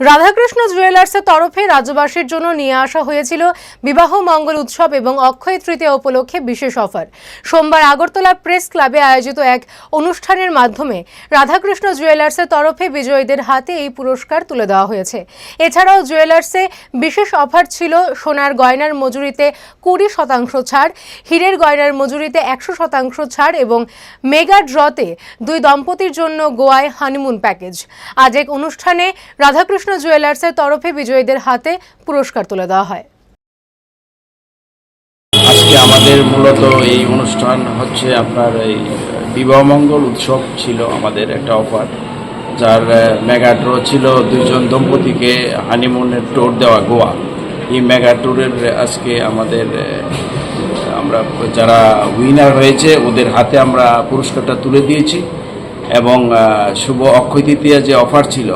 রাধাকৃষ্ণ জুয়েলার্সের তরফে রাজ্যবাসীর জন্য নিয়ে আসা হয়েছিল বিবাহ মঙ্গল উৎসব এবং অক্ষয় তৃতীয়া উপলক্ষে বিশেষ অফার। সোমবার আগরতলা প্রেস ক্লাবে আয়োজিত এক অনুষ্ঠানের মাধ্যমে রাধাকৃষ্ণ জুয়েলার্সের তরফে বিজয়ীদের হাতে এই পুরস্কার তুলে দেওয়া হয়েছে। এছাড়াও জুয়েলার্সে বিশেষ অফার ছিল সোনার গয়নার মজুরিতে কুড়ি শতাংশ ছাড়, হীরের গয়নার মজুরিতে একশো শতাংশ ছাড় এবং মেগা ড্রতে দুই দম্পতির জন্য গোয়ায় হানিমুন প্যাকেজ। আজ এক অনুষ্ঠানে রাধাকৃষ্ণ জুয়েলার্সের তরফে বিজয়ীদের হাতে পুরস্কার তুলে দেওয়া হয়। আজকে আমাদের মূলত এই অনুষ্ঠান হচ্ছে আপনার এই বিবাহমঙ্গল উৎসব ছিল আমাদের একটা অফার, যার মেগা ড্র ছিল দুইজন দম্পতিকে হানিমুনের টোর দেওয়া গোয়া। এই মেগা ট্যুরের আজকে আমাদের আমরা যারা উইনার হয়েছে, ওদের হাতে আমরা পুরস্কারটা তুলে দিয়েছি এবং শুভ অক্ষয় তৃতীয়া যে অফার ছিল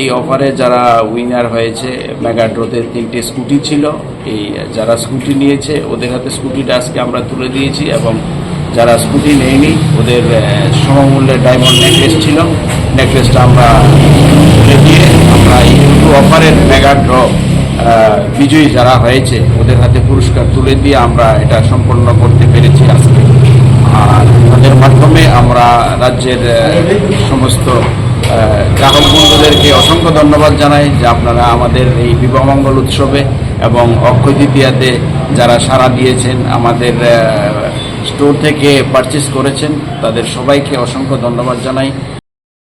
এই অফারে যারা উইনার হয়েছে মেগা ড্রোতে তিনটে স্কুটি ছিল। এই যারা স্কুটি নিয়েছে, ওদের হাতে স্কুটিটা আজকে আমরা তুলে দিয়েছি এবং যারা স্কুটি নেয়নি, ওদের সমমূল্যের ডায়মন্ড নেকলেস ছিল। নেকলেসটা আমরা তুলে দিয়ে আমরা এই অফারের মেগা ড্র বিজয়ী যারা হয়েছে, ওদের হাতে পুরস্কার তুলে দিয়ে আমরা এটা সম্পন্ন করতে পেরেছি আজকে। আর তাদের মাধ্যমে আমরা রাজ্যের সমস্ত গ্রাহক বন্ধুদেরকে অসংখ্য ধন্যবাদ জানাই যে আপনারা আমাদের এই বিবাহমঙ্গল উৎসবে এবং অক্ষয় দ্বিতীয়াতে যারা সাড়া দিয়েছেন, আমাদের স্টোর থেকে পারচেস করেছেন, তাদের সবাইকে অসংখ্য ধন্যবাদ জানাই।